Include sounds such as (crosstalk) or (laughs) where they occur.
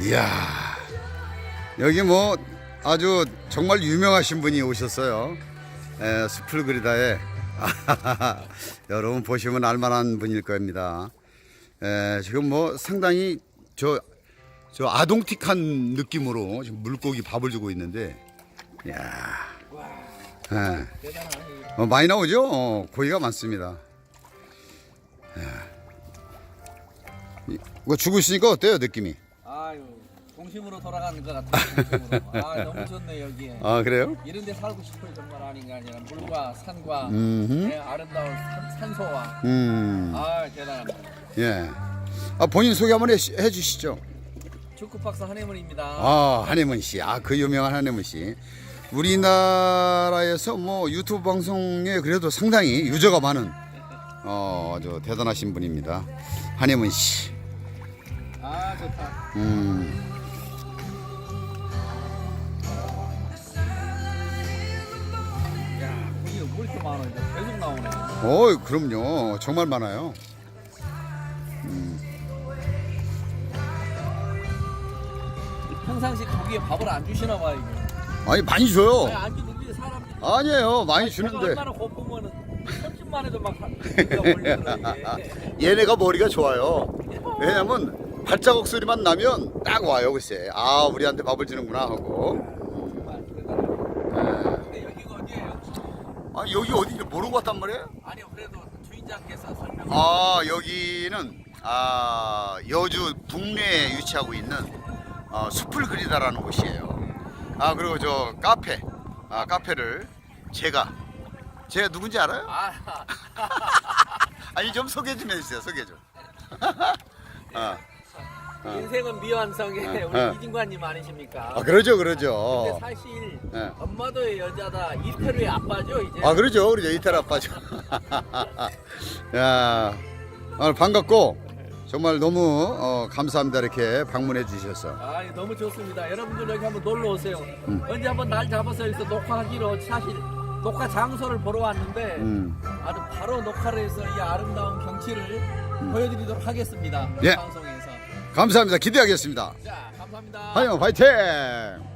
이야 여기 뭐 아주 정말 유명하신 분이 오셨어요. 에, 숲을 그리다에 여러분 보시면 알만한 분일 겁니다. 에, 지금 뭐 상당히 저, 저 아동틱한 느낌으로 지금 물고기 밥을 주고 있는데, 이야, 에, 어, 많이 나오죠? 어, 고기가 많습니다. 이- 이거 있으니까 어때요 느낌이? 아유 동심으로 돌아가는 것 같아요. 아 너무 좋네 여기에. 아 그래요? 이런 데 살고 싶어요 정말 아닌 게 아니라 물과 산과 음흠. 네, 아름다운 산, 산소와 음, 아 대단합니다. 예. 아 본인 소개 한번 해, 해 주시죠. 축구 박사 한혜문입니다. 아 한혜문 씨, 아 그 유명한 한혜문 씨. 우리나라에서 뭐 유튜브 방송에 그래도 상당히 유저가 많은 어 아주 대단하신 분입니다. 한혜문 씨. 아 좋다. 음. 이렇게 많아 이제 계속 나오네. 어, 그럼요. 정말 많아요. 평상시 고기에 밥을 안 주시나 봐요 이게. 아니 많이 줘요. 왜안 주는 게 사람들이. 아니에요, 많이 제가 주는데. 얼마나 고프면은 손짓만 해도 막. 이게. (laughs) 얘네가 머리가 좋아요. 왜냐면 발자국 소리만 나면 딱 와요, 글쎄. 아, 우리한테 밥을 주는구나 하고. 정말 대단해요. 근데 여기가 어디예요? 아, 여기 어디인지 모르고 왔단 말이에요? 아니요 그래도 주인장께서 설명. 아, 여기는 아, 여주 북내에 위치하고 있는 어, 숲을 그리다라는 곳이에요. 아, 그리고 저 카페, 아, 카페를 제가 제가 누군지 알아요? 아, (laughs) 아니 좀 소개 좀 해주세요, 소개 좀. 아, (laughs) 인생은 미완성의 우리 어. 이진관님 아니십니까? 아, 그러죠, 근데 그러죠. 사실 네. 엄마도 여자다 이태루의 아빠죠 이제. 아, 그러죠, 그러죠. 이탈 아빠죠. (laughs) 야, 오늘 반갑고 정말 너무 어, 감사합니다 이렇게 방문해 주셔서. 아, 너무 좋습니다. 여러분들 여기 한번 놀러 오세요. 음. 언제 한번 날 잡아서 여기서 녹화하기로 사실 녹화 장소를 보러 왔는데 음. 아주 바로 녹화를 해서 이 아름다운 경치를 보여드리도록 하겠습니다. 예. 방송에서. 감사합니다. 기대하겠습니다. 자, 감사합니다. 화이팅!